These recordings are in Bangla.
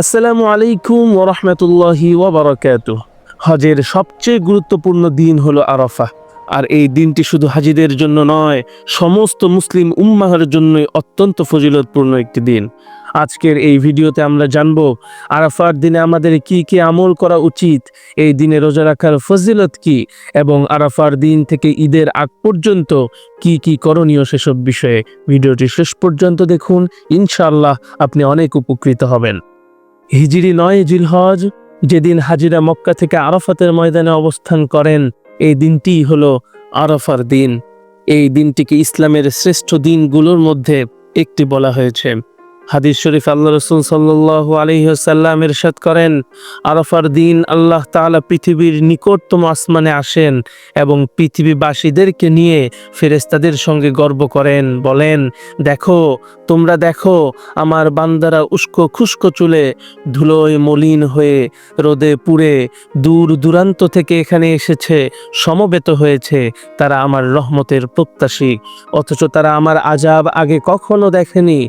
আসসালামু আলাইকুম ওরহমতুল্লাহি ওবরাকাত হজের সবচেয়ে গুরুত্বপূর্ণ দিন হলো আরাফা আর এই দিনটি শুধু হাজিদের জন্য নয়, সমস্ত মুসলিম উম্মাহের জন্যই অত্যন্ত ফজিলতপূর্ণ একটি দিন। আজকের এই ভিডিওতে আমরা জানব, আরাফার দিনে আমাদের কি কি আমল করা উচিত, এই দিনে রোজা রাখার ফজিলত কি, এবং আরাফার দিন থেকে ঈদের আগ পর্যন্ত কি কি করণীয় সেসব বিষয়ে। ভিডিওটি শেষ পর্যন্ত দেখুন, ইনশাআল্লাহ আপনি অনেক উপকৃত হবেন। হিজরি নয় জিলহজ, যেদিন হাজিরা মক্কা থেকে আরাফাতের ময়দানে অবস্থান করেন, এই দিনটি হল আরফার দিন। এই দিনটিকে ইসলামের শ্রেষ্ঠ দিনগুলোর মধ্যে একটি বলা হয়েছে। হাদিস শরীফ আল্লাহ রসুল সাল্লাহ আলহিহসাল্লাম এরশাদ করেন, আরাফার দিন আল্লাহ তাআলা পৃথিবীর নিকটতম আসমানে আসেন এবং পৃথিবীবাসীদেরকে নিয়ে ফেরেস্তাদের সঙ্গে গর্ব করেন, বলেন, দেখো, তোমরা দেখো, আমার বান্দারা উস্কো খুস্কো চুলে ধুলোয় মলিন হয়ে রোদে পুড়ে দূর দূরান্ত থেকে এখানে এসেছে, সমবেত হয়েছে, তারা আমার রহমতের প্রত্যাশী, অথচ তারা আমার আজাব আগে কখনো দেখেনি।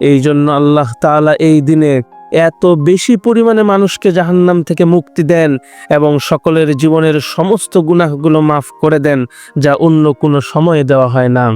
এই জন্য আল্লাহ তাআলা এই দিনে এত বেশি পরিমাণে মানুষকে জাহান্নাম থেকে মুক্তি দেন এবং সকলের জীবনের সমস্ত গুনাহগুলো মাফ করে দেন, যা অন্য কোনো সময়ে দেওয়া হয় না।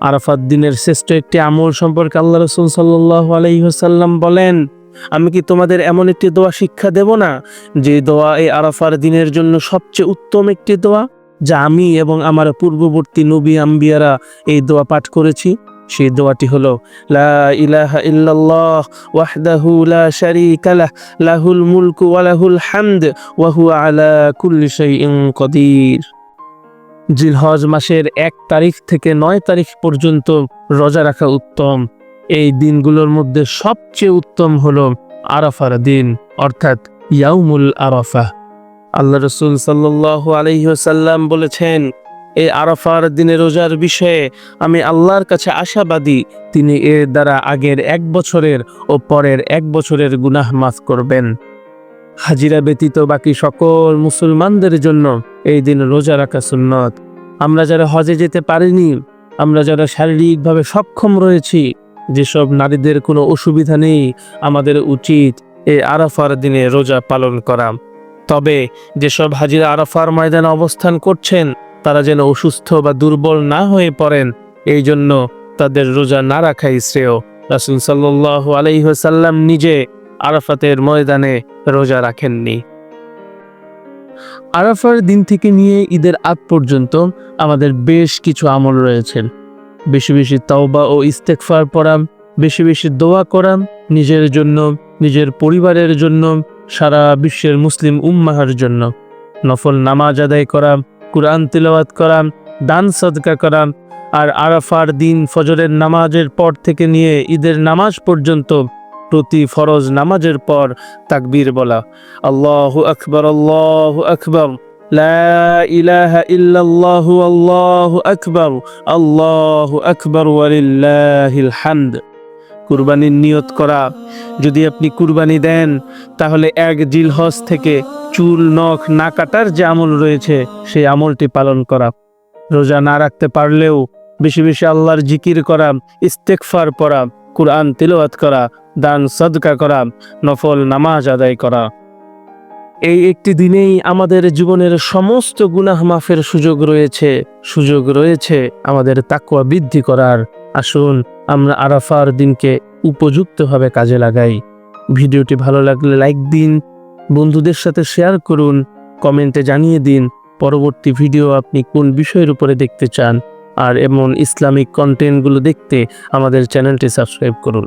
আরাফাত দিনের শ্রেষ্ঠ একটি আমল সম্পর্কে আল্লাহ রসুল সাল্লাহ আলহিহসাল্লাম বলেন, আমি কি তোমাদের এমন একটি দোয়া শিক্ষা দেব না, যে দোয়া এই আরাফার দিনের জন্য সবচেয়ে উত্তম একটি দোয়া? যা আমি এবং আমার পূর্ববর্তী নবী আম্বিয়ারা এই দোয়া পাঠ করেছি। সেই দোয়াটি হলো, লা ইলাহা ইল্লাল্লাহ ওয়াহদাহু লা শারীকা লাহ, লাহুল মুলকু ওয়া লাহুল হামদ ওয়া হুয়া আলা কুল্লি শাইইন কদির। জিলহজ মাসের এক তারিখ থেকে নয় তারিখ পর্যন্ত রোজা রাখা উত্তম। এই দিনগুলোর মধ্যে সবচেয়ে উত্তম হলো আরাফার দিন, অর্থাৎ ইয়াউমুল আরাফা আল্লাহ রসুল সাল্লাহ আলহিহসাল্লাম বলেছেন এই আরাফার দিনে রোজার বিষয়ে আমি আল্লাহর কাছে আশাবাদী। তিনি এর দ্বারা আগের এক বছরের ও পরের এক বছরের গুনাহ মাফ করবেন। হাজিরা ব্যতীত বাকি সকল মুসলমানদের জন্য এই দিন রোজা রাখা সুন্নত। আমরা যারা হজে যেতে পারিনি, আমরা যারা শারীরিকভাবে সক্ষম রয়েছি, যেসব নারীদের কোনো অসুবিধা নেই, আমাদের উচিত এই আরাফার দিনে রোজা পালন করা। তবে যেসব হাজিরা আরাফার ময়দানে অবস্থান করছেন তারা যেন অসুস্থ বা দুর্বল না হয়ে পড়েন, এই জন্য তাদের রোজা না রাখাই শ্রেয়। রাসুল সাল্লাহ আলাইসাল্লাম নিজে আরাফাতের ময়দানে রোজা রাখেননি। আরাফার দিন থেকে নিয়ে ঈদের আগ পর্যন্ত আমাদের বেশ কিছু আমল রয়েছে। বেশি বেশি তাওবা ও ইস্তেকফার পড়া, বেশি বেশি দোয়া করা, নিজের জন্য, নিজের পরিবারের জন্য, সারা বিশ্বের মুসলিম উম্মাহার জন্য। নফল নামাজ আদায় করা কুরআন তিলাওয়াত করা দান সদকা করা আর আরাফার দিন ফজরের নামাজের পর থেকে নিয়ে ঈদের নামাজ পর্যন্ত প্রতি ফরজ নামাজের পর তাকবীর বলা। আল্লাহ আকবর, আল্লাহু আকবর কুরবানির নিয়ত করা। যদি আপনি কুরবানি দেন, তাহলে এক জিলহজ থেকে চুল, নখ না কাটার যে আমল রয়েছে, সেই আমলটি পালন করা। রোজা না রাখতে পারলেও বেশি বেশি আল্লাহর জিকির করা ইস্তেকফার পড়া, কুরআন তিলওয়াত করা, দান সদকা করা, নফল নামাজ আদায় করা। এই একটি দিনেই আমাদের জীবনের সমস্ত গুনাহ মাফের সুযোগ রয়েছে। সুযোগ রয়েছে আমাদের তাকুয়া বৃদ্ধি করার। আসুন আমরা আরাফার দিনকে উপযুক্তভাবে কাজে লাগাই। ভিডিওটি ভালো লাগলে লাইক দিন বন্ধুদের সাথে শেয়ার করুন, কমেন্টে জানিয়ে দিন পরবর্তী ভিডিও আপনি কোন বিষয়ের উপরে দেখতে চান। আর এমন ইসলামিক কন্টেন্টগুলো দেখতে আমাদের চ্যানেলটি সাবস্ক্রাইব করুন।